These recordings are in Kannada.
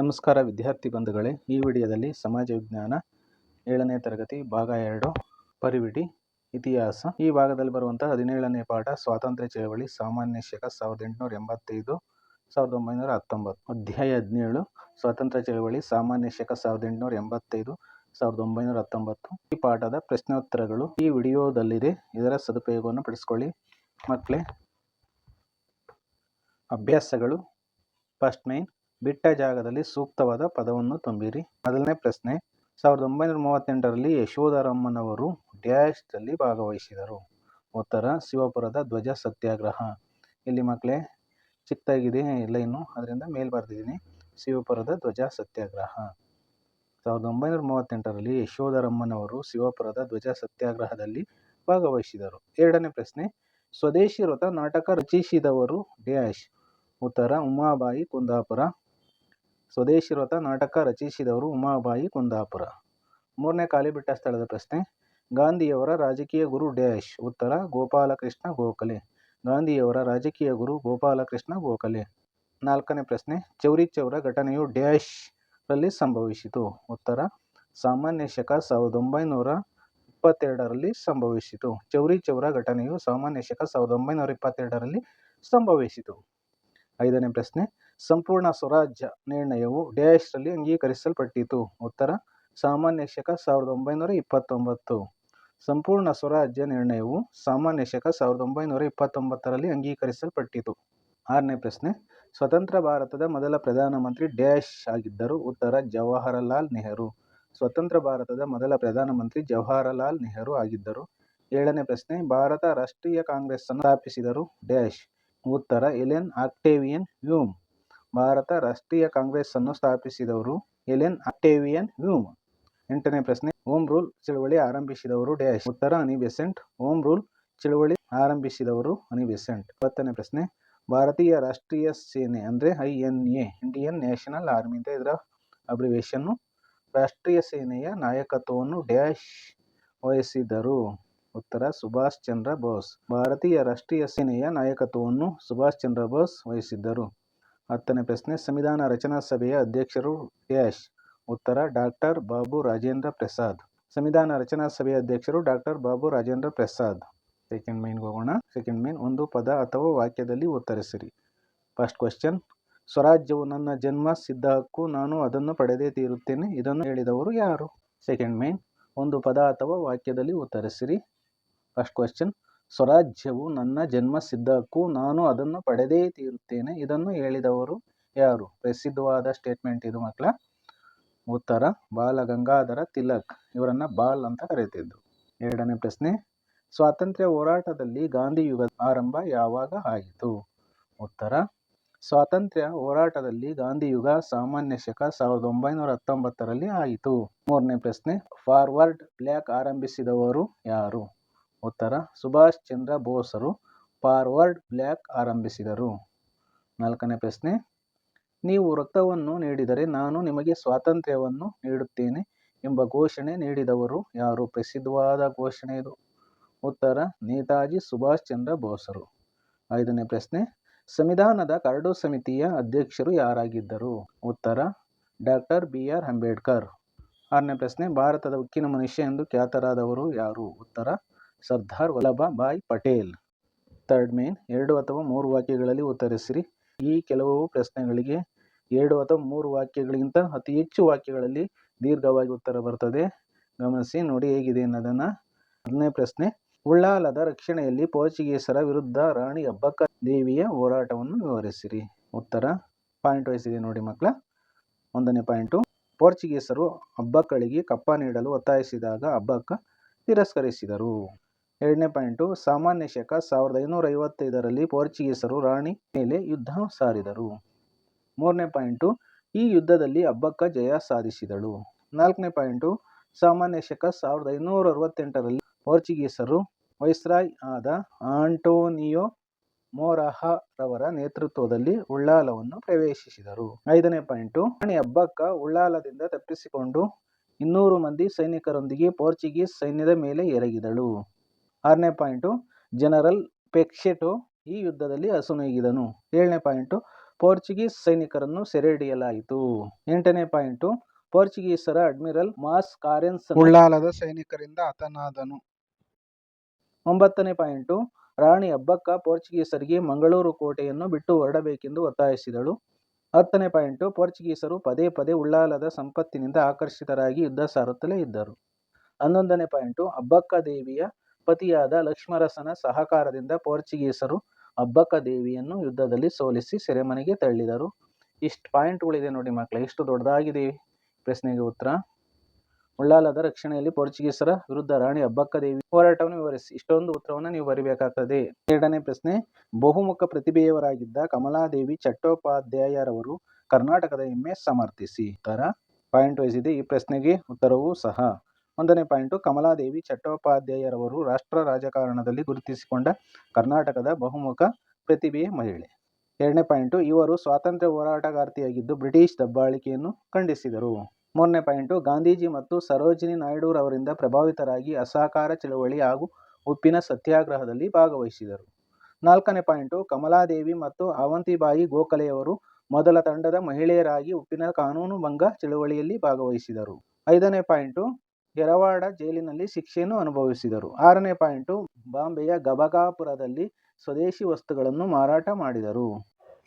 ನಮಸ್ಕಾರ ವಿದ್ಯಾರ್ಥಿ ಬಂಧುಗಳೇ. ಈ ವಿಡಿಯೋದಲ್ಲಿ ಸಮಾಜ ವಿಜ್ಞಾನ ಏಳನೇ ತರಗತಿ ಭಾಗ ಎರಡು ಪರಿವಿಡಿ ಇತಿಹಾಸ. ಈ ಭಾಗದಲ್ಲಿ ಬರುವಂತಹ ಹದಿನೇಳನೇ ಪಾಠ ಸ್ವಾತಂತ್ರ್ಯ ಚಳವಳಿ ಸಾಮಾನ್ಯ ಶಕ ಸಾವಿರದ ಎಂಟುನೂರ ಎಂಬತ್ತೈದು, ಸಾವಿರದ ಒಂಬೈನೂರ ಹತ್ತೊಂಬತ್ತು. ಅಧ್ಯಾಯ ಹದಿನೇಳು, ಸ್ವಾತಂತ್ರ್ಯ ಚಳವಳಿ ಸಾಮಾನ್ಯ ಶಕ ಸಾವಿರದ ಎಂಟುನೂರ ಎಂಬತ್ತೈದು, ಸಾವಿರದ ಒಂಬೈನೂರ ಹತ್ತೊಂಬತ್ತು. ಈ ಪಾಠದ ಪ್ರಶ್ನೋತ್ತರಗಳು ಈ ವಿಡಿಯೋದಲ್ಲಿದೆ. ಇದರ ಸದುಪಯೋಗವನ್ನು ಪಡಿಸ್ಕೊಳ್ಳಿ. ಮಕ್ಕಳೇ, ಅಭ್ಯಾಸಗಳು, ಫಸ್ಟ್ ನೈನ್ ಬಿಟ್ಟ ಜಾಗದಲ್ಲಿ ಸೂಕ್ತವಾದ ಪದವನ್ನು ತುಂಬಿರಿ. ಮೊದಲನೇ ಪ್ರಶ್ನೆ, ಸಾವಿರದ ಒಂಬೈನೂರ ಮೂವತ್ತೆಂಟರಲ್ಲಿ ಯಶೋಧರಮ್ಮನವರು ಡ್ಯಾಶ್ದಲ್ಲಿ ಭಾಗವಹಿಸಿದರು. ಉತ್ತರ, ಶಿವಪುರದ ಧ್ವಜ ಸತ್ಯಾಗ್ರಹ. ಇಲ್ಲಿ ಮಕ್ಕಳೇ, ಚಿಕ್ಕದಾಗಿದೆ ಲೈನು ಅದರಿಂದ ಮೇಲ್ ಬರೆದಿದ್ದೀನಿ. ಶಿವಪುರದ ಧ್ವಜ ಸತ್ಯಾಗ್ರಹ. ಸಾವಿರದ ಒಂಬೈನೂರ ಮೂವತ್ತೆಂಟರಲ್ಲಿ ಯಶೋಧರಮ್ಮನವರು ಶಿವಪುರದ ಧ್ವಜ ಸತ್ಯಾಗ್ರಹದಲ್ಲಿ ಭಾಗವಹಿಸಿದರು. ಎರಡನೇ ಪ್ರಶ್ನೆ, ಸ್ವದೇಶಿ ವೃತ ನಾಟಕ ರಚಿಸಿದವರು ಡ್ಯಾಶ್. ಉತ್ತರ, ಉಮಾಬಾಯಿ ಕುಂದಾಪುರ. ಸ್ವದೇಶಿ ವ್ರತ ನಾಟಕ ರಚಿಸಿದವರು ಉಮಾಬಾಯಿ ಕುಂದಾಪುರ. ಮೂರನೇ ಖಾಲಿ ಬಿಟ್ಟ ಸ್ಥಳದ ಪ್ರಶ್ನೆ, ಗಾಂಧಿಯವರ ರಾಜಕೀಯ ಗುರು ಡ್ಯಾಶ್, ಉತ್ತರ, ಗೋಪಾಲಕೃಷ್ಣ, ಗೋಖಲೆ. ಗಾಂಧಿಯವರ ರಾಜಕೀಯ ಗುರು ಗೋಪಾಲಕೃಷ್ಣ, ಗೋಖಲೆ. ನಾಲ್ಕನೇ ಪ್ರಶ್ನೆ ಚೌರಿ ಚೌರ ಘಟನೆಯು ಡ್ಯಾಶ್ ರಲ್ಲಿ ಸಂಭವಿಸಿತು. ಉತ್ತರ, ಸಾಮಾನ್ಯ ಶಕ ಸಾವಿರದ ಒಂಬೈನೂರ ಇಪ್ಪತ್ತೆರಡರಲ್ಲಿ ಸಂಭವಿಸಿತು. ಚೌರಿ ಚೌರ ಘಟನೆಯು ಸಾಮಾನ್ಯ ಶಕ ಸಾವಿರದ ಒಂಬೈನೂರ ಇಪ್ಪತ್ತೆರಡರಲ್ಲಿ ಸಂಭವಿಸಿತು. ಐದನೇ ಪ್ರಶ್ನೆ ಸಂಪೂರ್ಣ ಸ್ವರಾಜ್ಯ ನಿರ್ಣಯವು ಡ್ಯಾಶ್ರಲ್ಲಿ ಅಂಗೀಕರಿಸಲ್ಪಟ್ಟಿತು. ಉತ್ತರ, ಸಾಮಾನ್ಯ ಶಕ ಸಾವಿರದ ಒಂಬೈನೂರ ಇಪ್ಪತ್ತೊಂಬತ್ತು. ಸಂಪೂರ್ಣ ಸ್ವರಾಜ್ಯ ನಿರ್ಣಯವು ಸಾಮಾನ್ಯ ಶಕ ಸಾವಿರದ ಒಂಬೈನೂರ ಇಪ್ಪತ್ತೊಂಬತ್ತರಲ್ಲಿ ಅಂಗೀಕರಿಸಲ್ಪಟ್ಟಿತು. ಆರನೇ ಪ್ರಶ್ನೆ, ಸ್ವತಂತ್ರ ಭಾರತದ ಮೊದಲ ಪ್ರಧಾನಮಂತ್ರಿ ಡ್ಯಾಶ್ ಆಗಿದ್ದರು. ಉತ್ತರ, ಜವಾಹರಲಾಲ್ ನೆಹರು. ಸ್ವತಂತ್ರ ಭಾರತದ ಮೊದಲ ಪ್ರಧಾನಮಂತ್ರಿ ಜವಾಹರಲಾಲ್ ನೆಹರು ಆಗಿದ್ದರು. ಏಳನೇ ಪ್ರಶ್ನೆ, ಭಾರತ ರಾಷ್ಟ್ರೀಯ ಕಾಂಗ್ರೆಸ್ ಅನ್ನು ಸ್ಥಾಪಿಸಿದರು ಡ್ಯಾಶ್ ಉತ್ತರ, ಎಲೆನ್ ಆಕ್ಟೇವಿಯನ್ ವ್ಯೂಮ್ ಭಾರತ ರಾಷ್ಟ್ರೀಯ ಕಾಂಗ್ರೆಸ್ ಅನ್ನು ಸ್ಥಾಪಿಸಿದವರು ಎಲೆನ್ ಆಕ್ಟೇವಿಯನ್ ಹ್ಯೂಮ್. ಎಂಟನೇ ಪ್ರಶ್ನೆ ಹೋಮ್ ರೂಲ್ ಚಳವಳಿ ಆರಂಭಿಸಿದವರು ಡ್ಯಾಶ್. ಉತ್ತರ ಅನಿ ಬೆಸೆಂಟ್ ಹೋಮ್ ರೂಲ್ ಚಳವಳಿ ಆರಂಭಿಸಿದವರು ಅನಿ ಬೆಸೆಂಟ್ ಹತ್ತನೇ ಪ್ರಶ್ನೆ, ಭಾರತೀಯ ರಾಷ್ಟ್ರೀಯ ಸೇನೆ ಅಂದರೆ I N A, Indian National Army ಅಂತ ಇದರ ಅಬ್ರಿವೇಶನ್ನು ರಾಷ್ಟ್ರೀಯ ಸೇನೆಯ ನಾಯಕತ್ವವನ್ನು ಡ್ಯಾಶ್ ವಹಿಸಿದರು. ಉತ್ತರ, ಸುಭಾಷ್ ಚಂದ್ರ ಬೋಸ್. ಭಾರತೀಯ ರಾಷ್ಟ್ರೀಯ ಸೇನೆಯ ನಾಯಕತ್ವವನ್ನು ಸುಭಾಷ್ ಚಂದ್ರ ಬೋಸ್ ವಹಿಸಿದ್ದರು. ಹತ್ತನೇ ಪ್ರಶ್ನೆ, ಸಂವಿಧಾನ ರಚನಾ ಸಭೆಯ ಅಧ್ಯಕ್ಷರು ಡ್ಯಾಶ್ ಉತ್ತರ ಡಾಕ್ಟರ್ ಬಾಬು ರಾಜೇಂದ್ರ ಪ್ರಸಾದ್. ಸಂವಿಧಾನ ರಚನಾ ಸಭೆಯ ಅಧ್ಯಕ್ಷರು ಡಾಕ್ಟರ್ ಬಾಬು ರಾಜೇಂದ್ರ ಪ್ರಸಾದ್. ಸೆಕೆಂಡ್ ಮೈನ್ಗೆ ಹೋಗೋಣ. ಸೆಕೆಂಡ್ ಮೈನ್ ಒಂದು ಪದ ಅಥವಾ ವಾಕ್ಯದಲ್ಲಿ ಉತ್ತರಿಸಿರಿ. ಫಸ್ಟ್ ಕ್ವಶನ್ ಸ್ವರಾಜ್ಯವು ನನ್ನ ಜನ್ಮ, ಸಿದ್ಧ ಹಕ್ಕು, ನಾನು ಅದನ್ನು ಪಡೆದೇ ತೀರುತ್ತೇನೆ, ಇದನ್ನು ಹೇಳಿದವರು ಯಾರು? ಸೆಕೆಂಡ್ ಮೈನ್ ಒಂದು ಪದ ಅಥವಾ ವಾಕ್ಯದಲ್ಲಿ ಉತ್ತರಿಸಿರಿ. ಫಸ್ಟ್ ಕ್ವಶನ್ ಸ್ವರಾಜ್ಯವು ನನ್ನ ಜನ್ಮ ಹಕ್ಕು ನಾನು ಅದನ್ನು ಪಡೆದೇ ತೀರುತ್ತೇನೆ. ಇದನ್ನು ಹೇಳಿದವರು ಯಾರು? ಪ್ರಸಿದ್ಧವಾದ ಸ್ಟೇಟ್ಮೆಂಟ್ ಇದು ಮಕ್ಕಳ. ಉತ್ತರ, ಬಾಲ ಗಂಗಾಧರ ತಿಲಕ್. ಇವರನ್ನ ಬಾಲ್ ಅಂತ ಕರೀತಿದ್ರು ಎರಡನೇ ಪ್ರಶ್ನೆ, ಸ್ವಾತಂತ್ರ್ಯ ಹೋರಾಟದಲ್ಲಿ ಗಾಂಧಿ ಯುಗದ ಆರಂಭ ಯಾವಾಗ ಆಯಿತು? ಉತ್ತರ, ಸ್ವಾತಂತ್ರ್ಯ ಹೋರಾಟದಲ್ಲಿ ಗಾಂಧಿ ಯುಗ ಸಾಮಾನ್ಯ ಶಕ ಸಾವಿರದ ಒಂಬೈನೂರ ಹತ್ತೊಂಬತ್ತರಲ್ಲಿ ಆಯಿತು. ಮೂರನೇ ಪ್ರಶ್ನೆ, ಫಾರ್ವರ್ಡ್ ಬ್ಲ್ಯಾಕ್ ಆರಂಭಿಸಿದವರು ಯಾರು? ಉತ್ತರ ಸುಭಾಷ್ ಚಂದ್ರ ಬೋಸರು ಫಾರ್ವರ್ಡ್ ಬ್ಲ್ಯಾಕ್ ಆರಂಭಿಸಿದರು. ನಾಲ್ಕನೇ ಪ್ರಶ್ನೆ. ನೀವು ರಕ್ತವನ್ನು ನೀಡಿದರೆ ನಾನು ನಿಮಗೆ ಸ್ವಾತಂತ್ರ್ಯವನ್ನು ನೀಡುತ್ತೇನೆ ಎಂಬ ಘೋಷಣೆ ನೀಡಿದವರು ಯಾರು? ಪ್ರಸಿದ್ಧವಾದ ಘೋಷಣೆ ಇದು. ಉತ್ತರ. ನೇತಾಜಿ ಸುಭಾಷ್ ಚಂದ್ರ ಬೋಸರು. ಐದನೇ ಪ್ರಶ್ನೆ. ಸಂವಿಧಾನದ ಕರಡು ಸಮಿತಿಯ ಅಧ್ಯಕ್ಷರು ಯಾರಾಗಿದ್ದರು? ಉತ್ತರ. Doctor B R Ambedkar. ಆರನೇ ಪ್ರಶ್ನೆ. ಭಾರತದ ಉಕ್ಕಿನ ಮನುಷ್ಯ ಎಂದು ಖ್ಯಾತರಾದವರು ಯಾರು? ಉತ್ತರ. ಸರ್ದಾರ್ ವಲ್ಲಭಭಾಯ್ ಪಟೇಲ್. ಥರ್ಡ್ ಮೇನ್, ಎರಡು ಅಥವಾ ಮೂರು ವಾಕ್ಯಗಳಲ್ಲಿ ಉತ್ತರಿಸಿರಿ. ಈ ಕೆಲವು ಪ್ರಶ್ನೆಗಳಿಗೆ ಎರಡು ಅಥವಾ ಮೂರು ವಾಕ್ಯಗಳಿಗಿಂತ ಅತಿ ಹೆಚ್ಚು ವಾಕ್ಯಗಳಲ್ಲಿ ದೀರ್ಘವಾಗಿ ಉತ್ತರ ಬರ್ತದೆ. ಗಮನಿಸಿ, ನೋಡಿ ಹೇಗಿದೆ ಅನ್ನೋದನ್ನು. ಹದಿನೇ ಪ್ರಶ್ನೆ, ಉಳ್ಳಾಲದ ರಕ್ಷಣೆಯಲ್ಲಿ ಪೋರ್ಚುಗೀಸರ ವಿರುದ್ಧ ರಾಣಿ ಅಬ್ಬಕ್ಕ ದೇವಿಯ ಹೋರಾಟವನ್ನು ವಿವರಿಸಿರಿ. ಉತ್ತರ, ಪಾಯಿಂಟ್ ವೈಸ್ ಇದೆ ನೋಡಿ ಮಕ್ಕಳ. ಒಂದನೇ ಪಾಯಿಂಟು ಪೋರ್ಚುಗೀಸರು ಹಬ್ಬಕ್ಕಳಿಗೆ ಕಪ್ಪ ನೀಡಲು ಒತ್ತಾಯಿಸಿದಾಗ ಹಬ್ಬಕ್ಕ ತಿರಸ್ಕರಿಸಿದರು. ಎರಡನೇ ಪಾಯಿಂಟು, ಸಾಮಾನ್ಯ ಶಕ ಸಾವಿರದ ಐನೂರ ಐವತ್ತೈದರಲ್ಲಿ ಪೋರ್ಚುಗೀಸರು ರಾಣಿ ಮೇಲೆ ಯುದ್ಧ ಸಾರಿದರು. ಮೂರನೇ ಪಾಯಿಂಟು, ಈ ಯುದ್ಧದಲ್ಲಿ ಹಬ್ಬಕ್ಕ ಜಯ ಸಾಧಿಸಿದಳು. ನಾಲ್ಕನೇ ಪಾಯಿಂಟು, ಸಾಮಾನ್ಯ ಶಕ ಸಾವಿರದ ಐನೂರ ಅರವತ್ತೆಂಟರಲ್ಲಿ ಪೋರ್ಚುಗೀಸರು ವೈಸ್ರಾಯ್ ಆದ ಆಂಟೋನಿಯೋ ಮೋರಾಹ ರವರ ನೇತೃತ್ವದಲ್ಲಿ ಉಳ್ಳಾಲವನ್ನು ಪ್ರವೇಶಿಸಿದರು. ಐದನೇ ಪಾಯಿಂಟು, ರಾಣಿ ಹಬ್ಬಕ್ಕ ಉಳ್ಳಾಲದಿಂದ ತಪ್ಪಿಸಿಕೊಂಡು ಇನ್ನೂರು ಮಂದಿ ಸೈನಿಕರೊಂದಿಗೆ ಪೋರ್ಚುಗೀಸ್ ಸೈನ್ಯದ ಮೇಲೆ ಎರಗಿದಳು. ಆರನೇ ಪಾಯಿಂಟು ಜನರಲ್ ಪೆಕ್ಷೆಟೋ ಈ ಯುದ್ಧದಲ್ಲಿ ಅಸುನೀಗಿದನು ಏಳನೇ ಪಾಯಿಂಟು ಪೋರ್ಚುಗೀಸ್ ಸೈನಿಕರನ್ನು ಸೆರೆಹಿಡಿಯಲಾಯಿತು. ಎಂಟನೇ ಪಾಯಿಂಟು ಪೋರ್ಚುಗೀಸರ ಅಡ್ಮಿರಲ್ ಮಾಸ್ ಕಾರೆನ್ಸ್ ಉಳ್ಳಾಲದ ಸೈನಿಕರಿಂದ ಹತನಾದನು. ಒಂಬತ್ತನೇ ಪಾಯಿಂಟು ರಾಣಿ ಅಬ್ಬಕ್ಕ ಪೋರ್ಚುಗೀಸರಿಗೆ ಮಂಗಳೂರು ಕೋಟೆಯನ್ನು ಬಿಟ್ಟು ಹೊರಡಬೇಕೆಂದು ಒತ್ತಾಯಿಸಿದಳು. ಹತ್ತನೇ ಪಾಯಿಂಟು ಪೋರ್ಚುಗೀಸರು ಪದೇ ಪದೇ ಉಳ್ಳಾಲದ ಸಂಪತ್ತಿನಿಂದ ಆಕರ್ಷಿತರಾಗಿ ಯುದ್ಧ ಸಾರುತ್ತಲೇ ಇದ್ದರು. ಹನ್ನೊಂದನೇ ಪಾಯಿಂಟು ಅಬ್ಬಕ್ಕ ದೇವಿಯ ಪತಿಯಾದ ಲಕ್ಷ್ಮರಸನ ಸಹಕಾರದಿಂದ ಪೋರ್ಚುಗೀಸರು ಅಬ್ಬಕ್ಕ ದೇವಿಯನ್ನು ಯುದ್ಧದಲ್ಲಿ ಸೋಲಿಸಿ ಸೆರೆಮನೆಗೆ ತಳ್ಳಿದರು. ಇಷ್ಟು ಪಾಯಿಂಟ್ಗಳಿದೆ ನೋಡಿ ಮಕ್ಕಳೇ ಎಷ್ಟು ದೊಡ್ಡದಾಗಿದೆ ಪ್ರಶ್ನೆಗೆ ಉತ್ತರ. ಉಳ್ಳಾಲದ ರಕ್ಷಣೆಯಲ್ಲಿ ಪೋರ್ಚುಗೀಸರ ವಿರುದ್ಧ ರಾಣಿ ಅಬ್ಬಕ್ಕ ದೇವಿ ಹೋರಾಟವನ್ನು ವಿವರಿಸಿ. ಇಷ್ಟೊಂದು ಉತ್ತರವನ್ನು ನೀವು ಬರಿಬೇಕಾಗ್ತದೆ. ಎರಡನೇ ಪ್ರಶ್ನೆ, ಬಹುಮುಖ ಪ್ರತಿಭೆಯವರಾಗಿದ್ದ ಕಮಲಾದೇವಿ ಚಟ್ಟೋಪಾಧ್ಯಾಯರವರು ಕರ್ನಾಟಕದ ಹೆಮ್ಮೆ ಸಮರ್ಥಿಸಿ. ಉತ್ತರ ಪಾಯಿಂಟ್ ವೈಸ್ ಇದೆ. ಈ ಪ್ರಶ್ನೆಗೆ ಉತ್ತರವೂ ಸಹ. ಒಂದನೇ ಪಾಯಿಂಟು, ಕಮಲಾದೇವಿ ಚಟ್ಟೋಪಾಧ್ಯಾಯರವರು ರಾಷ್ಟ್ರ ರಾಜಕಾರಣದಲ್ಲಿ ಗುರುತಿಸಿಕೊಂಡ ಕರ್ನಾಟಕದ ಬಹುಮುಖ ಪ್ರತಿಭೆಯ ಮಹಿಳೆ. ಎರಡನೇ ಪಾಯಿಂಟು, ಇವರು ಸ್ವಾತಂತ್ರ್ಯ ಹೋರಾಟಗಾರ್ತಿಯಾಗಿದ್ದು ಬ್ರಿಟಿಷ್ ದಬ್ಬಾಳಿಕೆಯನ್ನು ಖಂಡಿಸಿದರು. ಮೂರನೇ ಪಾಯಿಂಟು, ಗಾಂಧೀಜಿ ಮತ್ತು ಸರೋಜಿನಿ ನಾಯ್ಡುರವರಿಂದ ಪ್ರಭಾವಿತರಾಗಿ ಅಸಹಕಾರ ಚಳವಳಿ ಹಾಗೂ ಉಪ್ಪಿನ ಸತ್ಯಾಗ್ರಹದಲ್ಲಿ ಭಾಗವಹಿಸಿದರು. ನಾಲ್ಕನೇ ಪಾಯಿಂಟು, ಕಮಲಾದೇವಿ ಮತ್ತು ಅವಂತಿಬಾಯಿ ಗೋಖಲೆಯವರು ಮೊದಲ ತಂಡದ ಮಹಿಳೆಯರಾಗಿ ಉಪ್ಪಿನ ಕಾನೂನು ಭಂಗ ಚಳವಳಿಯಲ್ಲಿ ಭಾಗವಹಿಸಿದರು. ಐದನೇ ಪಾಯಿಂಟು ಯರವಾಡ ಜೈಲಿನಲ್ಲಿ ಶಿಕ್ಷೆಯನ್ನು ಅನುಭವಿಸಿದರು. ಆರನೇ ಪಾಯಿಂಟು ಬಾಂಬೆಯ ಗಬಗಾಪುರದಲ್ಲಿ ಸ್ವದೇಶಿ ವಸ್ತುಗಳನ್ನು ಮಾರಾಟ ಮಾಡಿದರು.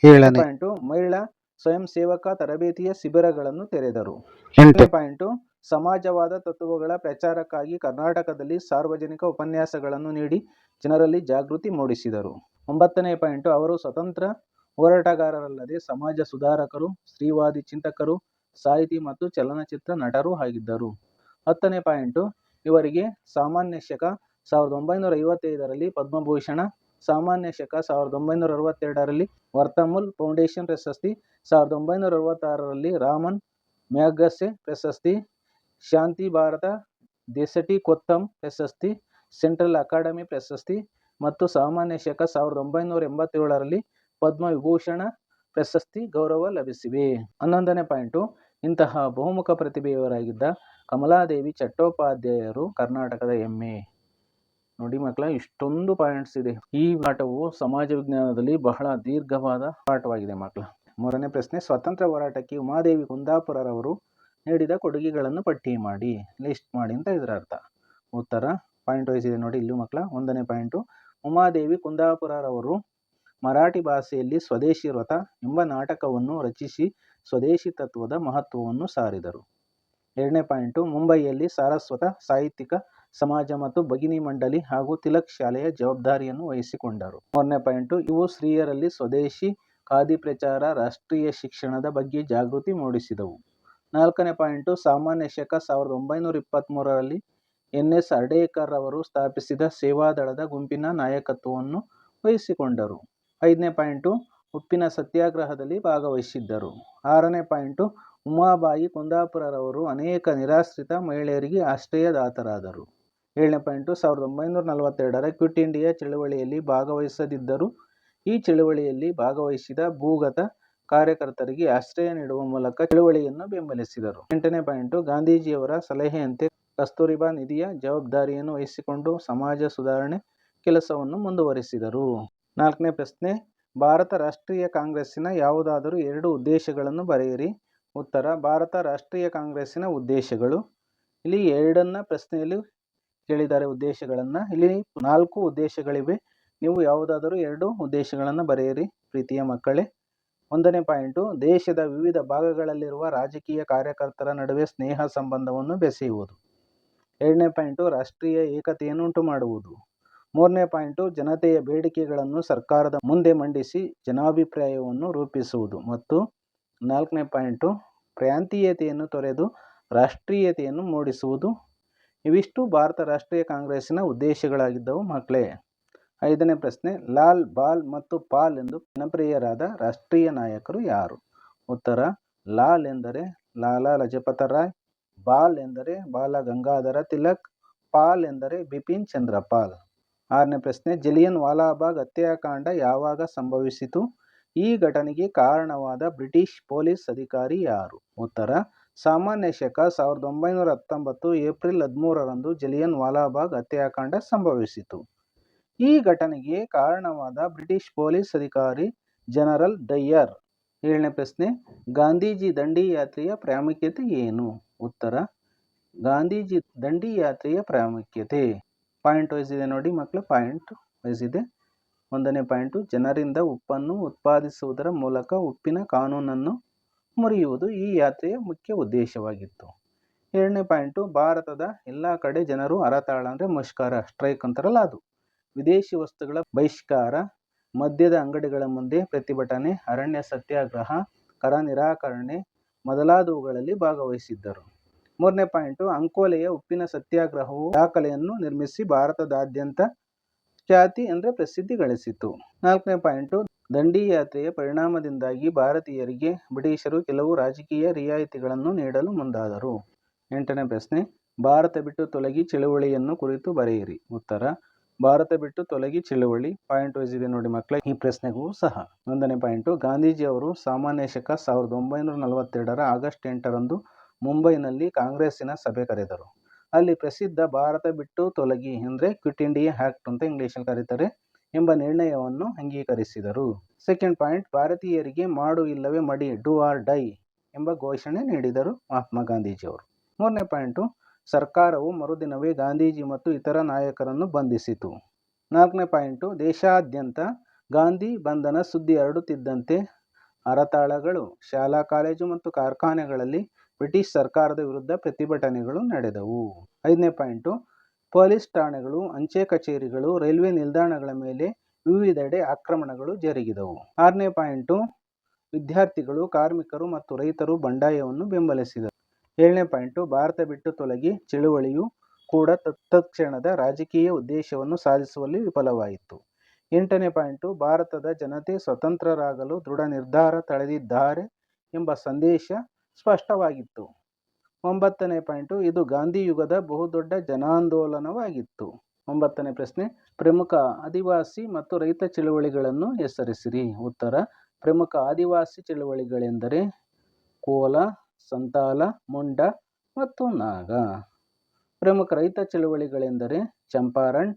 ಏಳನೇ ಪಾಯಿಂಟು ಮಹಿಳಾ ಸ್ವಯಂ ಸೇವಕ ತರಬೇತಿಯ ಶಿಬಿರಗಳನ್ನು ತೆರೆದರು. ಎಂಟನೇ ಪಾಯಿಂಟು ಸಮಾಜವಾದ ತತ್ವಗಳ ಪ್ರಚಾರಕ್ಕಾಗಿ ಕರ್ನಾಟಕದಲ್ಲಿ ಸಾರ್ವಜನಿಕ ಉಪನ್ಯಾಸಗಳನ್ನು ನೀಡಿ ಜನರಲ್ಲಿ ಜಾಗೃತಿ ಮೂಡಿಸಿದರು. ಒಂಬತ್ತನೇ ಪಾಯಿಂಟು ಅವರು ಸ್ವತಂತ್ರ ಹೋರಾಟಗಾರರಲ್ಲದೆ ಸಮಾಜ ಸುಧಾರಕರು ಸ್ತ್ರೀವಾದಿ ಚಿಂತಕರು ಸಾಹಿತಿ ಮತ್ತು ಚಲನಚಿತ್ರ ನಟರೂ ಆಗಿದ್ದರು. ಹತ್ತನೇ ಪಾಯಿಂಟು ಇವರಿಗೆ ಸಾಮಾನ್ಯ ಶಕ ಸಾವಿರದ ಒಂಬೈನೂರ ಐವತ್ತೈದರಲ್ಲಿ ಪದ್ಮಭೂಷಣ, ಸಾಮಾನ್ಯ ಶಕ ಸಾವಿರದ ಒಂಬೈನೂರ ಅರವತ್ತೆರಡರಲ್ಲಿ ವರ್ತಮುಲ್ ಫೌಂಡೇಶನ್ ಪ್ರಶಸ್ತಿ, ಸಾವಿರದ ಒಂಬೈನೂರ ಅರವತ್ತಾರರಲ್ಲಿ ರಾಮನ್ ಮ್ಯಾಗಸೆ ಪ್ರಶಸ್ತಿ, ಶಾಂತಿ ಭಾರತ ದೇಸಟಿ ಕೊತ್ತಮ್ ಪ್ರಶಸ್ತಿ, ಸೆಂಟ್ರಲ್ ಅಕಾಡೆಮಿ ಪ್ರಶಸ್ತಿ ಮತ್ತು ಸಾಮಾನ್ಯ ಶಕ ಸಾವಿರದ ಒಂಬೈನೂರ ಎಂಬತ್ತೇಳರಲ್ಲಿ ಪದ್ಮವಿಭೂಷಣ ಪ್ರಶಸ್ತಿ ಗೌರವ ಲಭಿಸಿವೆ. ಹನ್ನೊಂದನೇ ಪಾಯಿಂಟು ಇಂತಹ ಬಹುಮುಖ ಪ್ರತಿಭೆಯವರಾಗಿದ್ದ ಕಮಲಾದೇವಿ ಚಟ್ಟೋಪಾಧ್ಯಾಯರು ಕರ್ನಾಟಕದ ಹೆಮ್ಮೆ ನೋಡಿ ಮಕ್ಕಳ, ಇಷ್ಟೊಂದು ಪಾಯಿಂಟ್ಸ್ ಇದೆ. ಈ ಪಾಠವು ಸಮಾಜ ವಿಜ್ಞಾನದಲ್ಲಿ ಬಹಳ ದೀರ್ಘವಾದ ಪಾಠವಾಗಿದೆ ಮಕ್ಕಳ. ಮೂರನೇ ಪ್ರಶ್ನೆ, ಸ್ವತಂತ್ರ ಹೋರಾಟಕ್ಕೆ ಉಮಾದೇವಿ ಕುಂದಾಪುರರವರು ನೀಡಿದ ಕೊಡುಗೆಗಳನ್ನು ಪಟ್ಟಿ ಮಾಡಿ ಲಿಸ್ಟ್ ಮಾಡಿ ಅಂತ ಇದರ ಅರ್ಥ. ಉತ್ತರ ಪಾಯಿಂಟ್ ವೈಸ್ ಇದೆ ನೋಡಿ ಇಲ್ಲೂ ಮಕ್ಕಳ. ಒಂದನೇ ಪಾಯಿಂಟು ಉಮಾದೇವಿ ಕುಂದಾಪುರರವರು ಮರಾಠಿ ಭಾಷೆಯಲ್ಲಿ ಸ್ವದೇಶಿ ವ್ರತ ಎಂಬ ನಾಟಕವನ್ನು ರಚಿಸಿ ಸ್ವದೇಶಿ ತತ್ವದ ಮಹತ್ವವನ್ನು ಸಾರಿದರು. ಎರಡನೇ ಪಾಯಿಂಟು, ಮುಂಬೈಯಲ್ಲಿ ಸಾರಸ್ವತ ಸಾಹಿತ್ಯಿಕ ಸಮಾಜ ಮತ್ತು ಭಗಿನಿ ಮಂಡಳಿ ಹಾಗೂ ತಿಲಕ್ ಶಾಲೆಯ ಜವಾಬ್ದಾರಿಯನ್ನು ವಹಿಸಿಕೊಂಡರು. ಮೂರನೇ ಪಾಯಿಂಟು, ಇವು ಸ್ತ್ರೀಯರಲ್ಲಿ ಸ್ವದೇಶಿ ಖಾದಿ ಪ್ರಚಾರ, ರಾಷ್ಟ್ರೀಯ ಶಿಕ್ಷಣದ ಬಗ್ಗೆ ಜಾಗೃತಿ ಮೂಡಿಸಿದವು. ನಾಲ್ಕನೇ ಪಾಯಿಂಟು, ಸಾಮಾನ್ಯ ಶಕ ಸಾವಿರದ ಒಂಬೈನೂರ ಇಪ್ಪತ್ತ್ಮೂರರಲ್ಲಿ ಎನ್ ಎಸ್ ಅರ್ಡೇಕರ್ ಅವರು ಸ್ಥಾಪಿಸಿದ ಸೇವಾದಳದ ಗುಂಪಿನ ನಾಯಕತ್ವವನ್ನು ವಹಿಸಿಕೊಂಡರು. ಐದನೇ ಪಾಯಿಂಟು ಉಪ್ಪಿನ ಸತ್ಯಾಗ್ರಹದಲ್ಲಿ ಭಾಗವಹಿಸಿದ್ದರು. ಆರನೇ ಪಾಯಿಂಟು, ಉಮಾಬಾಯಿ ಕುಂದಾಪುರರವರು ಅನೇಕ ನಿರಾಶ್ರಿತ ಮಹಿಳೆಯರಿಗೆ ಆಶ್ರಯದಾತರಾದರು. ಏಳನೇ ಪಾಯಿಂಟು, ಸಾವಿರದ ಒಂಬೈನೂರ ನಲವತ್ತೆರಡರ ಕ್ವಿಟ್ ಇಂಡಿಯಾ ಚಳವಳಿಯಲ್ಲಿ ಭಾಗವಹಿಸದಿದ್ದರು. ಈ ಚಳವಳಿಯಲ್ಲಿ ಭಾಗವಹಿಸಿದ ಭೂಗತ ಕಾರ್ಯಕರ್ತರಿಗೆ ಆಶ್ರಯ ನೀಡುವ ಮೂಲಕ ಚಳವಳಿಯನ್ನು ಬೆಂಬಲಿಸಿದರು. ಎಂಟನೇ ಪಾಯಿಂಟು, ಗಾಂಧೀಜಿಯವರ ಸಲಹೆಯಂತೆ ಕಸ್ತೂರಿಬಾ ನಿಧಿಯ ಜವಾಬ್ದಾರಿಯನ್ನು ವಹಿಸಿಕೊಂಡು ಸಮಾಜ ಸುಧಾರಣೆ ಕೆಲಸವನ್ನು ಮುಂದುವರಿಸಿದರು. ನಾಲ್ಕನೇ ಪ್ರಶ್ನೆ ಭಾರತ ರಾಷ್ಟ್ರೀಯ ಕಾಂಗ್ರೆಸ್ಸಿನ ಯಾವುದಾದರೂ ಎರಡು ಉದ್ದೇಶಗಳನ್ನು ಬರೆಯಿರಿ. ಉತ್ತರ, ಭಾರತ ರಾಷ್ಟ್ರೀಯ ಕಾಂಗ್ರೆಸ್ಸಿನ ಉದ್ದೇಶಗಳು. ಇಲ್ಲಿ ಎರಡನ್ನ ಪ್ರಶ್ನೆಯಲ್ಲಿ ಕೇಳಿದ್ದಾರೆ ಉದ್ದೇಶಗಳನ್ನು. ಇಲ್ಲಿ ನಾಲ್ಕು ಉದ್ದೇಶಗಳಿವೆ. ನೀವು ಯಾವುದಾದರೂ ಎರಡು ಉದ್ದೇಶಗಳನ್ನು ಬರೆಯಿರಿ, ಪ್ರೀತಿಯ ಮಕ್ಕಳೇ. ಒಂದನೇ ಪಾಯಿಂಟು, ದೇಶದ ವಿವಿಧ ಭಾಗಗಳಲ್ಲಿರುವ ರಾಜಕೀಯ ಕಾರ್ಯಕರ್ತರ ನಡುವೆ ಸ್ನೇಹ ಸಂಬಂಧವನ್ನು ಬೆಸೆಯುವುದು. ಎರಡನೇ ಪಾಯಿಂಟು, ರಾಷ್ಟ್ರೀಯ ಏಕತೆಯನ್ನು ಉಂಟು ಮಾಡುವುದು ಮೂರನೇ ಪಾಯಿಂಟು, ಜನತೆಯ ಬೇಡಿಕೆಗಳನ್ನು ಸರ್ಕಾರದ ಮುಂದೆ ಮಂಡಿಸಿ ಜನಾಭಿಪ್ರಾಯವನ್ನು ರೂಪಿಸುವುದು. ಮತ್ತು ನಾಲ್ಕನೇ ಪಾಯಿಂಟು, ಪ್ರಾಂತೀಯತೆಯನ್ನು ತೊರೆದು ರಾಷ್ಟ್ರೀಯತೆಯನ್ನು ಮೂಡಿಸುವುದು. ಇವಿಷ್ಟು ಭಾರತ ರಾಷ್ಟ್ರೀಯ ಕಾಂಗ್ರೆಸ್ಸಿನ ಉದ್ದೇಶಗಳಾಗಿದ್ದವು ಮಕ್ಕಳೇ. ಐದನೇ ಪ್ರಶ್ನೆ, ಲಾಲ್, ಬಾಲ್ ಮತ್ತು ಪಾಲ್ ಎಂದು ಜನಪ್ರಿಯರಾದ ರಾಷ್ಟ್ರೀಯ ನಾಯಕರು ಯಾರು? ಉತ್ತರ, ಲಾಲ್ ಎಂದರೆ ಲಾಲಾ ಲಜಪತ ರಾಯ್, ಬಾಲ್ ಎಂದರೆ ಬಾಲ ಗಂಗಾಧರ ತಿಲಕ್, ಪಾಲ್ ಎಂದರೆ ಬಿಪಿನ್ ಚಂದ್ರ ಪಾಲ್ ಆರನೇ ಪ್ರಶ್ನೆ, ಜಲಿಯನ್ ವಾಲಾಬಾಗ್ ಹತ್ಯಾಕಾಂಡ ಯಾವಾಗ ಸಂಭವಿಸಿತು? ಈ ಘಟನೆಗೆ ಕಾರಣವಾದ ಬ್ರಿಟಿಷ್ ಪೊಲೀಸ್ ಅಧಿಕಾರಿ ಯಾರು? ಉತ್ತರ, ಸಾಮಾನ್ಯ ಶಕ ಸಾವಿರದ ಒಂಬೈನೂರ ಹತ್ತೊಂಬತ್ತು ಏಪ್ರಿಲ್ ಹದಿಮೂರರಂದು ಜಲಿಯನ್ ವಾಲಾಬಾಗ್ ಹತ್ಯಾಕಾಂಡ ಸಂಭವಿಸಿತು. ಈ ಘಟನೆಗೆ ಕಾರಣವಾದ ಬ್ರಿಟಿಷ್ ಪೊಲೀಸ್ ಅಧಿಕಾರಿ ಜನರಲ್ ಡಯ್ಯರ್ ಏಳನೇ ಪ್ರಶ್ನೆ, ಗಾಂಧೀಜಿ ದಂಡಿ ಯಾತ್ರೆಯ ಪ್ರಾಮುಖ್ಯತೆ ಏನು? ಉತ್ತರ, ಗಾಂಧೀಜಿ ದಂಡಿ ಯಾತ್ರೆಯ ಪ್ರಾಮುಖ್ಯತೆ. ಪಾಯಿಂಟ್ ವೈಸ್ ಇದೆ ನೋಡಿ ಮಕ್ಕಳು ಪಾಯಿಂಟ್ ವೈಸ್ ಇದೆ. ಒಂದನೇ ಪಾಯಿಂಟು, ಜನರಿಂದ ಉಪ್ಪನ್ನು ಉತ್ಪಾದಿಸುವುದರ ಮೂಲಕ ಉಪ್ಪಿನ ಕಾನೂನನ್ನು ಮುರಿಯುವುದು ಈ ಯಾತ್ರೆಯ ಮುಖ್ಯ ಉದ್ದೇಶವಾಗಿತ್ತು. ಎರಡನೇ ಪಾಯಿಂಟು, ಭಾರತದ ಎಲ್ಲ ಕಡೆ ಜನರು ಹರತಾಳ ಅಂದರೆ ಮುಷ್ಕರ ಸ್ಟ್ರೈಕ್ ಅಂತಾರಲ್ಲ ಅದು. ವಿದೇಶಿ ವಸ್ತುಗಳ ಬಹಿಷ್ಕಾರ, ಮದ್ಯದ ಅಂಗಡಿಗಳ ಮುಂದೆ ಪ್ರತಿಭಟನೆ, ಅರಣ್ಯ ಸತ್ಯಾಗ್ರಹ, ಕರ ನಿರಾಕರಣೆ ಮೊದಲಾದವುಗಳಲ್ಲಿ ಭಾಗವಹಿಸಿದ್ದರು. ಮೂರನೇ ಪಾಯಿಂಟು, ಅಂಕೋಲೆಯ ಉಪ್ಪಿನ ಸತ್ಯಾಗ್ರಹವು ದಾಖಲೆಯನ್ನು ನಿರ್ಮಿಸಿ ಭಾರತದಾದ್ಯಂತ ಖ್ಯಾತಿ ಅಂದರೆ ಪ್ರಸಿದ್ಧಿ ಗಳಿಸಿತು. ನಾಲ್ಕನೇ ಪಾಯಿಂಟು ದಂಡಿ ಯಾತ್ರೆಯ ಪರಿಣಾಮದಿಂದಾಗಿ ಭಾರತೀಯರಿಗೆ ಬ್ರಿಟಿಷರು ಕೆಲವು ರಾಜಕೀಯ ರಿಯಾಯಿತಿಗಳನ್ನು ನೀಡಲು ಮುಂದಾದರು. ಎಂಟನೇ ಪ್ರಶ್ನೆ, ಭಾರತ ಬಿಟ್ಟು ತೊಲಗಿ ಚಳುವಳಿಯನ್ನು ಕುರಿತು ಬರೆಯಿರಿ. ಉತ್ತರ, ಭಾರತ ಬಿಟ್ಟು ತೊಲಗಿ ಚಳುವಳಿ. ಪಾಯಿಂಟ್ ವೈಸ್ ಇದೆ ನೋಡಿ ಮಕ್ಕಳ, ಈ ಪ್ರಶ್ನೆಗೂ ಸಹ. ಒಂದನೇ ಪಾಯಿಂಟು, ಗಾಂಧೀಜಿ ಅವರು ಸಾಮಾನ್ಯ ಶಕ ಸಾವಿರದ ಒಂಬೈನೂರ ನಲವತ್ತೆರಡರ ಆಗಸ್ಟ್ ಎಂಟರಂದು ಮುಂಬೈನಲ್ಲಿ ಕಾಂಗ್ರೆಸ್ಸಿನ ಸಭೆ ಕರೆದರು. ಅಲ್ಲಿ ಪ್ರಸಿದ್ಧ ಭಾರತ ಬಿಟ್ಟು ತೊಲಗಿ ಅಂದರೆ ಕ್ವಿಟ್ ಇಂಡಿಯಾ ಆ್ಯಕ್ಟ್ ಅಂತ ಇಂಗ್ಲೀಷಲ್ಲಿ ಕರೀತಾರೆ ಎಂಬ ನಿರ್ಣಯವನ್ನು ಅಂಗೀಕರಿಸಿದರು. ಸೆಕೆಂಡ್ ಪಾಯಿಂಟ್, ಭಾರತೀಯರಿಗೆ ಮಾಡು ಇಲ್ಲವೇ ಮಡಿ, ಡು ಆರ್ ಡೈ ಎಂಬ ಘೋಷಣೆ ನೀಡಿದರು ಮಹಾತ್ಮ ಗಾಂಧೀಜಿಯವರು. ಮೂರನೇ ಪಾಯಿಂಟು, ಸರ್ಕಾರವು ಮರುದಿನವೇ ಗಾಂಧೀಜಿ ಮತ್ತು ಇತರ ನಾಯಕರನ್ನು ಬಂಧಿಸಿತು. ನಾಲ್ಕನೇ ಪಾಯಿಂಟು, ದೇಶಾದ್ಯಂತ ಗಾಂಧಿ ಬಂಧನ ಸುದ್ದಿ ಹರಡುತ್ತಿದ್ದಂತೆ ಹರತಾಳಗಳು ಶಾಲಾ, ಕಾಲೇಜು ಮತ್ತು ಕಾರ್ಖಾನೆಗಳಲ್ಲಿ ಬ್ರಿಟಿಷ್ ಸರ್ಕಾರದ ವಿರುದ್ಧ ಪ್ರತಿಭಟನೆಗಳು ನಡೆದವು. ಐದನೇ ಪಾಯಿಂಟು ಪೊಲೀಸ್ ಠಾಣೆಗಳು, ಅಂಚೆ ಕಚೇರಿಗಳು, ರೈಲ್ವೆ ನಿಲ್ದಾಣಗಳ ಮೇಲೆ ವಿವಿಧೆಡೆ ಆಕ್ರಮಣಗಳು ಜರುಗಿದವು. ಆರನೇ ಪಾಯಿಂಟು ವಿದ್ಯಾರ್ಥಿಗಳು, ಕಾರ್ಮಿಕರು ಮತ್ತು ರೈತರು ಬಂಡಾಯವನ್ನು ಬೆಂಬಲಿಸಿದರು. ಏಳನೇ ಪಾಯಿಂಟು ಭಾರತ ಬಿಟ್ಟು ತೊಲಗಿ ಚಳುವಳಿಯು ಕೂಡ ತತ್ಕ್ಷಣದ ರಾಜಕೀಯ ಉದ್ದೇಶವನ್ನು ಸಾಧಿಸುವಲ್ಲಿ ವಿಫಲವಾಯಿತು. ಎಂಟನೇ ಪಾಯಿಂಟು ಭಾರತದ ಜನತೆ ಸ್ವತಂತ್ರರಾಗಲು ದೃಢ ನಿರ್ಧಾರ ತಳೆದಿದ್ದಾರೆ ಎಂಬ ಸಂದೇಶ ಸ್ಪಷ್ಟವಾಗಿತ್ತು. ಒಂಬತ್ತನೇ ಪಾಯಿಂಟು, ಇದು ಗಾಂಧಿ ಯುಗದ ಬಹುದೊಡ್ಡ ಜನಾಂದೋಲನವಾಗಿತ್ತು. ಒಂಬತ್ತನೇ ಪ್ರಶ್ನೆ, ಪ್ರಮುಖ ಆದಿವಾಸಿ ಮತ್ತು ರೈತ ಚಳುವಳಿಗಳನ್ನು ಹೆಸರಿಸಿರಿ. ಉತ್ತರ, ಪ್ರಮುಖ ಆದಿವಾಸಿ ಚಳುವಳಿಗಳೆಂದರೆ ಕೋಲ, ಸಂತಾಲ, ಮುಂಡ ಮತ್ತು ನಾಗ. ಪ್ರಮುಖ ರೈತ ಚಳುವಳಿಗಳೆಂದರೆ ಚಂಪಾರಣ್,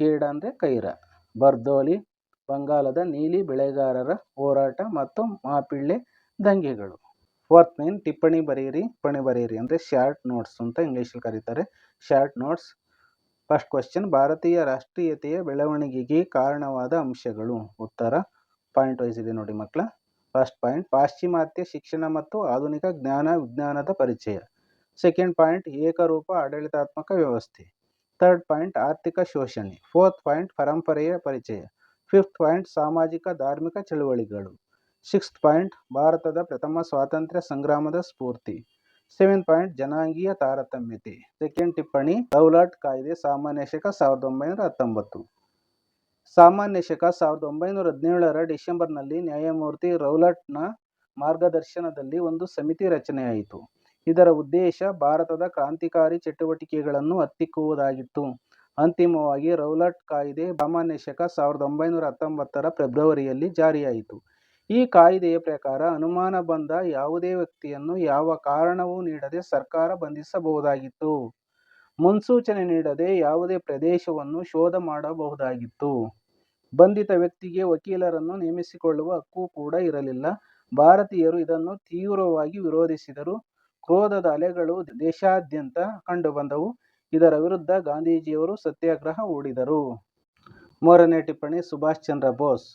ಕೇಡ ಅಂದರೆ ಕೈರ. ಬರ್ದೋಲಿ, ಬಂಗಾಲದ ನೀಲಿ ಬೆಳೆಗಾರರ ಹೋರಾಟ ಮತ್ತು ಮಾಪಿಳ್ಳೆ ದಂಗೆಗಳು. ಫೋರ್ತ್ ಮೈನ್ ಟಿಪ್ಪಣಿ ಬರೆಯಿರಿ ಟಿಪ್ಪಣಿ ಬರೆಯಿರಿ ಅಂದರೆ ಶಾರ್ಟ್ ನೋಟ್ಸ್ ಅಂತ ಇಂಗ್ಲೀಷಲ್ಲಿ ಕರೀತಾರೆ. Short notes. ಫಸ್ಟ್ ಕ್ವಶನ್, ಭಾರತೀಯ ರಾಷ್ಟ್ರೀಯತೆಯ ಬೆಳವಣಿಗೆಗೆ ಕಾರಣವಾದ ಅಂಶಗಳು. ಉತ್ತರ. ಪಾಯಿಂಟ್ ವೈಸ್ ಇದೆ ನೋಡಿ ಮಕ್ಕಳ. ಫಸ್ಟ್ ಪಾಯಿಂಟ್, ಪಾಶ್ಚಿಮಾತ್ಯ ಶಿಕ್ಷಣ ಮತ್ತು ಆಧುನಿಕ ಜ್ಞಾನ ವಿಜ್ಞಾನದ ಪರಿಚಯ. ಸೆಕೆಂಡ್ ಪಾಯಿಂಟ್, ಏಕರೂಪ ಆಡಳಿತಾತ್ಮಕ ವ್ಯವಸ್ಥೆ. ಥರ್ಡ್ ಪಾಯಿಂಟ್, ಆರ್ಥಿಕ ಶೋಷಣೆ. ಫೋರ್ತ್ ಪಾಯಿಂಟ್, ಪರಂಪರೆಯ ಪರಿಚಯ. ಫಿಫ್ತ್ ಪಾಯಿಂಟ್, ಸಾಮಾಜಿಕ ಧಾರ್ಮಿಕ ಚಳುವಳಿಗಳು. ಸಿಕ್ಸ್ತ್ ಪಾಯಿಂಟ್, ಭಾರತದ ಪ್ರಥಮ ಸ್ವಾತಂತ್ರ್ಯ ಸಂಗ್ರಾಮದ ಸ್ಫೂರ್ತಿ. ಸೆವೆನ್ ಪಾಯಿಂಟ್, ಜನಾಂಗೀಯ ತಾರತಮ್ಯತೆ. ಸೆಕೆಂಡ್ ಟಿಪ್ಪಣಿ ರೌಲಾಟ್ ಕಾಯ್ದೆ, ಸಾಮಾನ್ಯ ಶಕ ಸಾವಿರದ ಒಂಬೈನೂರ ಹತ್ತೊಂಬತ್ತು. ಸಾಮಾನ್ಯ ಶಕ ಸಾವಿರದ ಒಂಬೈನೂರ ಹದಿನೇಳರ ಡಿಸೆಂಬರ್ನಲ್ಲಿ ನ್ಯಾಯಮೂರ್ತಿ ರೌಲಟ್ನ ಮಾರ್ಗದರ್ಶನದಲ್ಲಿ ಒಂದು ಸಮಿತಿ ರಚನೆಯಾಯಿತು. ಇದರ ಉದ್ದೇಶ ಭಾರತದ ಕ್ರಾಂತಿಕಾರಿ ಚಟುವಟಿಕೆಗಳನ್ನು ಹತ್ತಿಕ್ಕುವುದಾಗಿತ್ತು ಅಂತಿಮವಾಗಿ ರೌಲಟ್ ಕಾಯ್ದೆ ಸಾಮಾನ್ಯ ಶಕ ಸಾವಿರದ ಒಂಬೈನೂರ ಹತ್ತೊಂಬತ್ತರ ಫೆಬ್ರವರಿಯಲ್ಲಿ ಜಾರಿಯಾಯಿತು. ಈ ಕಾಯಿದೆಯ ಪ್ರಕಾರ ಅನುಮಾನ ಬಂದ ಯಾವುದೇ ವ್ಯಕ್ತಿಯನ್ನು ಯಾವ ಕಾರಣವೂ ನೀಡದೆ ಸರ್ಕಾರ ಬಂಧಿಸಬಹುದಾಗಿತ್ತು. ಮುನ್ಸೂಚನೆ ನೀಡದೆ ಯಾವುದೇ ಪ್ರದೇಶವನ್ನು ಶೋಧ ಮಾಡಬಹುದಾಗಿತ್ತು. ಬಂಧಿತ ವ್ಯಕ್ತಿಗೆ ವಕೀಲರನ್ನು ನೇಮಿಸಿಕೊಳ್ಳುವ ಹಕ್ಕು ಕೂಡ ಇರಲಿಲ್ಲ. ಭಾರತೀಯರು ಇದನ್ನು ತೀವ್ರವಾಗಿ ವಿರೋಧಿಸಿದರು. ಕ್ರೋಧದ ಅಲೆಗಳು ದೇಶಾದ್ಯಂತ ಕಂಡುಬಂದವು. ಇದರ ವಿರುದ್ಧ ಗಾಂಧೀಜಿಯವರು ಸತ್ಯಾಗ್ರಹ ಹೂಡಿದರು. ಮೂರನೇ ಟಿಪ್ಪಣಿ ಸುಭಾಷ್ ಚಂದ್ರ ಬೋಸ್.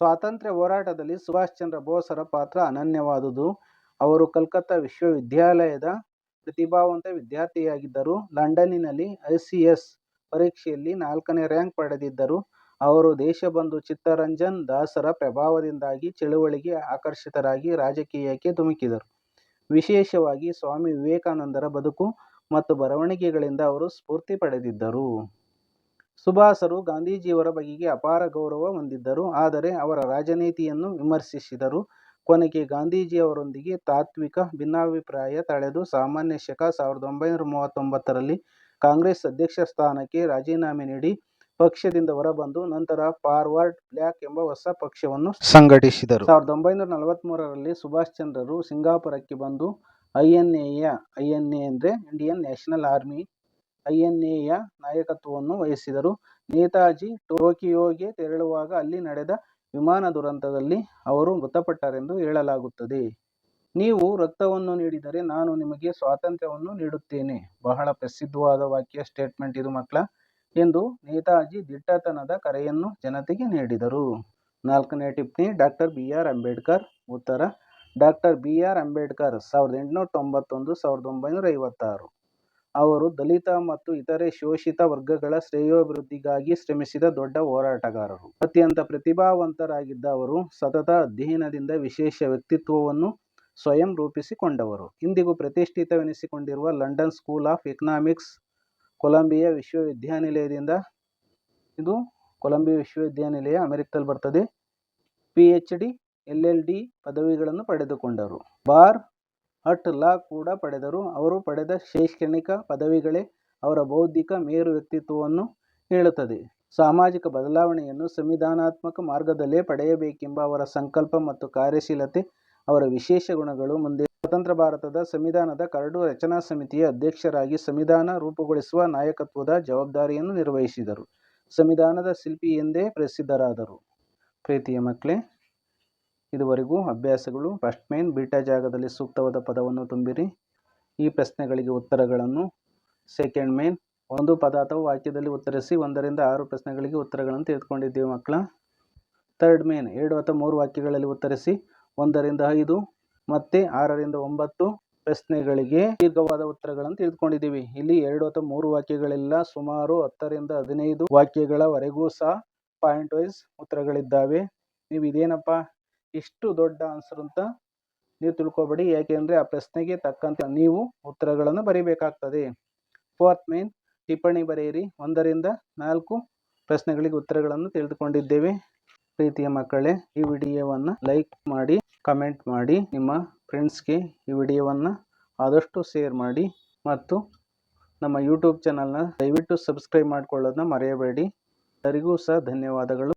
ಸ್ವಾತಂತ್ರ್ಯ ಹೋರಾಟದಲ್ಲಿ ಸುಭಾಷ್ ಚಂದ್ರ ಬೋಸರ ಪಾತ್ರ ಅನನ್ಯವಾದುದು. ಅವರು ಕಲ್ಕತ್ತಾ ವಿಶ್ವವಿದ್ಯಾಲಯದ ಪ್ರತಿಭಾವಂತ ವಿದ್ಯಾರ್ಥಿಯಾಗಿದ್ದರು. ಲಂಡನ್ನಿನಲ್ಲಿ ಐ ಸಿ ಎಸ್ ಪರೀಕ್ಷೆಯಲ್ಲಿ ನಾಲ್ಕನೇ ರ್ಯಾಂಕ್ ಪಡೆದಿದ್ದರು. ಅವರು ದೇಶಬಂಧು ಚಿತ್ತರಂಜನ್ ದಾಸರ ಪ್ರಭಾವದಿಂದಾಗಿ ಚಳುವಳಿಗೆ ಆಕರ್ಷಿತರಾಗಿ ರಾಜಕೀಯಕ್ಕೆ ಧುಮುಕಿದರು ವಿಶೇಷವಾಗಿ ಸ್ವಾಮಿ ವಿವೇಕಾನಂದರ ಬದುಕು ಮತ್ತು ಬರವಣಿಗೆಗಳಿಂದ ಅವರು ಸ್ಫೂರ್ತಿ ಪಡೆದಿದ್ದರು. ಸುಭಾಸರು ಗಾಂಧೀಜಿಯವರ ಬಗೆಗೆ ಅಪಾರ ಗೌರವ ಹೊಂದಿದ್ದರು. ಆದರೆ ಅವರ ರಾಜನೀತಿಯನ್ನು ವಿಮರ್ಶಿಸಿದರು. ಕೊನೆಗೆ ಗಾಂಧೀಜಿಯವರೊಂದಿಗೆ ತಾತ್ವಿಕ ಭಿನ್ನಾಭಿಪ್ರಾಯ ತಳೆದು ಸಾಮಾನ್ಯ ಶಕ ಸಾವಿರದ ಒಂಬೈನೂರ ಮೂವತ್ತೊಂಬತ್ತರಲ್ಲಿ ಕಾಂಗ್ರೆಸ್ ಅಧ್ಯಕ್ಷ ಸ್ಥಾನಕ್ಕೆ ರಾಜೀನಾಮೆ ನೀಡಿ ಪಕ್ಷದಿಂದ ಹೊರಬಂದು ನಂತರ ಫಾರ್ವರ್ಡ್ ಬ್ಲ್ಯಾಕ್ ಎಂಬ ಹೊಸ ಪಕ್ಷವನ್ನು ಸಂಘಟಿಸಿದರು. ಸಾವಿರದ ಒಂಬೈನೂರ ನಲವತ್ತ್ಮೂರರಲ್ಲಿ ಸುಭಾಷ್ ಚಂದ್ರರು ಸಿಂಗಾಪುರಕ್ಕೆ ಬಂದು ಐ ಎನ್ ಎಯ ಐ ಎನ್ ಎ ಅಂದರೆ Indian National Army I N ಎಯ ನಾಯಕತ್ವವನ್ನು ವಹಿಸಿದರು. ನೇತಾಜಿ ಟೋಕಿಯೋಗೆ ತೆರಳುವಾಗ ಅಲ್ಲಿ ನಡೆದ ವಿಮಾನ ದುರಂತದಲ್ಲಿ ಅವರು ಮೃತಪಟ್ಟರೆಂದು ಹೇಳಲಾಗುತ್ತದೆ. ನೀವು ರಕ್ತವನ್ನು ನೀಡಿದರೆ ನಾನು ನಿಮಗೆ ಸ್ವಾತಂತ್ರ್ಯವನ್ನು ನೀಡುತ್ತೇನೆ. ಬಹಳ ಪ್ರಸಿದ್ಧವಾದ ವಾಕ್ಯ ಸ್ಟೇಟ್ಮೆಂಟ್ ಇದು ಮಕ್ಕಳ. ಎಂದು ನೇತಾಜಿ ದಿಟ್ಟತನದ ಕರೆಯನ್ನು ಜನತೆಗೆ ನೀಡಿದರು. ನಾಲ್ಕನೇ ಟಿಪ್ಪಣಿ ಡಾಕ್ಟರ್ ಬಿ ಆರ್ ಅಂಬೇಡ್ಕರ್. ಉತ್ತರ ಡಾಕ್ಟರ್ ಬಿ ಆರ್ ಅಂಬೇಡ್ಕರ್, ಸಾವಿರದ ಎಂಟುನೂರ ತೊಂಬತ್ತೊಂದು ಸಾವಿರದ ಒಂಬೈನೂರ ಐವತ್ತಾರು. ಅವರು ದಲಿತ ಮತ್ತು ಇತರೆ ಶೋಷಿತ ವರ್ಗಗಳ ಶ್ರೇಯೋಭಿವೃದ್ಧಿಗಾಗಿ ಶ್ರಮಿಸಿದ ದೊಡ್ಡ ಹೋರಾಟಗಾರರು. ಅತ್ಯಂತ ಪ್ರತಿಭಾವಂತರಾಗಿದ್ದ ಅವರು ಸತತ ಅಧ್ಯಯನದಿಂದ ವಿಶೇಷ ವ್ಯಕ್ತಿತ್ವವನ್ನು ಸ್ವಯಂ ರೂಪಿಸಿಕೊಂಡವರು. ಇಂದಿಗೂ ಪ್ರತಿಷ್ಠಿತವೆನಿಸಿಕೊಂಡಿರುವ London School of Economics, Columbia ವಿಶ್ವವಿದ್ಯಾನಿಲಯದಿಂದ ಇದು ಕೊಲಂಬಿಯಾ ವಿಶ್ವವಿದ್ಯಾನಿಲಯ ಅಮೆರಿಕದಲ್ಲಿ ಬರ್ತದೆ. P H D L L D ಪದವಿಗಳನ್ನು ಪಡೆದುಕೊಂಡರು. ಬಾರ್ ಅಟ್ ಲಾ ಕೂಡ ಪಡೆದರು. ಅವರು ಪಡೆದ ಶೈಕ್ಷಣಿಕ ಪದವಿಗಳೇ ಅವರ ಬೌದ್ಧಿಕ ಮೇರು ವ್ಯಕ್ತಿತ್ವವನ್ನು ಹೇಳುತ್ತದೆ. ಸಾಮಾಜಿಕ ಬದಲಾವಣೆಯನ್ನು ಸಂವಿಧಾನಾತ್ಮಕ ಮಾರ್ಗದಲ್ಲೇ ಪಡೆಯಬೇಕೆಂಬ ಅವರ ಸಂಕಲ್ಪ ಮತ್ತು ಕಾರ್ಯಶೀಲತೆ ಅವರ ವಿಶೇಷ ಗುಣಗಳು ಮುಂದೆ ಸ್ವತಂತ್ರ ಭಾರತದ ಸಂವಿಧಾನದ ಕರಡು ರಚನಾ ಸಮಿತಿಯ ಅಧ್ಯಕ್ಷರಾಗಿ ಸಂವಿಧಾನ ರೂಪುಗೊಳಿಸುವ ನಾಯಕತ್ವದ ಜವಾಬ್ದಾರಿಯನ್ನು ನಿರ್ವಹಿಸಿದರು. ಸಂವಿಧಾನದ ಶಿಲ್ಪಿ ಎಂದೇ ಪ್ರಸಿದ್ಧರಾದರು. ಪ್ರೀತಿಯ ಮಕ್ಕಳೇ ಇದುವರೆಗೂ ಅಭ್ಯಾಸಗಳು ಫಸ್ಟ್ ಮೇನ್ ಬೀಟಾ ಜಾಗದಲ್ಲಿ ಸೂಕ್ತವಾದ ಪದವನ್ನು ತುಂಬಿರಿ. ಈ ಪ್ರಶ್ನೆಗಳಿಗೆ ಉತ್ತರಗಳನ್ನು ಸೆಕೆಂಡ್ ಮೇನ್ ಒಂದು ಪದ ಅಥವಾ ವಾಕ್ಯದಲ್ಲಿ ಉತ್ತರಿಸಿ ಒಂದರಿಂದ ಆರು ಪ್ರಶ್ನೆಗಳಿಗೆ ಉತ್ತರಗಳನ್ನು ತೆಗೆದುಕೊಂಡಿದ್ದೀವಿ ಮಕ್ಕಳ. ಥರ್ಡ್ ಮೇನ್ ಎರಡು ಅಥವಾ ಮೂರು ವಾಕ್ಯಗಳಲ್ಲಿ ಉತ್ತರಿಸಿ ಒಂದರಿಂದ ಐದು ಮತ್ತೆ ಆರರಿಂದ ಒಂಬತ್ತು ಪ್ರಶ್ನೆಗಳಿಗೆ ದೀರ್ಘವಾದ ಉತ್ತರಗಳನ್ನು ತಿಳ್ಕೊಂಡಿದ್ದೀವಿ ಇಲ್ಲಿ ಎರಡು ಅಥವಾ ಮೂರು ವಾಕ್ಯಗಳೆಲ್ಲ. ಸುಮಾರು ಹತ್ತರಿಂದ ಹದಿನೈದು ವಾಕ್ಯಗಳವರೆಗೂ ಸಹ ಪಾಯಿಂಟ್ ವೈಸ್ ಉತ್ತರಗಳಿದ್ದಾವೆ. ನೀವು ಇದೇನಪ್ಪ? ಇಷ್ಟು ದೊಡ್ಡ ಆನ್ಸರ್ ಅಂತ ನೀವು ತಿಳ್ಕೊಬೇಡಿ. ಯಾಕೆಂದರೆ ಆ ಪ್ರಶ್ನೆಗೆ ತಕ್ಕಂತೆ ನೀವು ಉತ್ತರಗಳನ್ನು ಬರೀಬೇಕಾಗ್ತದೆ. ಫೋರ್ತ್ ಮೇನ್ ಟಿಪ್ಪಣಿ ಬರೆಯಿರಿ. ಒಂದರಿಂದ ನಾಲ್ಕು ಪ್ರಶ್ನೆಗಳಿಗೆ ಉತ್ತರಗಳನ್ನು ತಿಳಿದುಕೊಂಡಿದ್ದೇವೆ. ಪ್ರೀತಿಯ ಮಕ್ಕಳೇ, ಈ ವಿಡಿಯೋವನ್ನು ಲೈಕ್ ಮಾಡಿ, ಕಮೆಂಟ್ ಮಾಡಿ, ನಿಮ್ಮ ಫ್ರೆಂಡ್ಸ್ಗೆ ಈ ವಿಡಿಯೋವನ್ನು ಆದಷ್ಟು ಶೇರ್ ಮಾಡಿ ಮತ್ತು ನಮ್ಮ ಯೂಟ್ಯೂಬ್ ಚಾನಲ್ನ ದಯವಿಟ್ಟು ಸಬ್ಸ್ಕ್ರೈಬ್ ಮಾಡಿಕೊಳ್ಳೋದನ್ನ ಮರೆಯಬೇಡಿ. ಎಲ್ಲರಿಗೂ ಸಹ ಧನ್ಯವಾದಗಳು.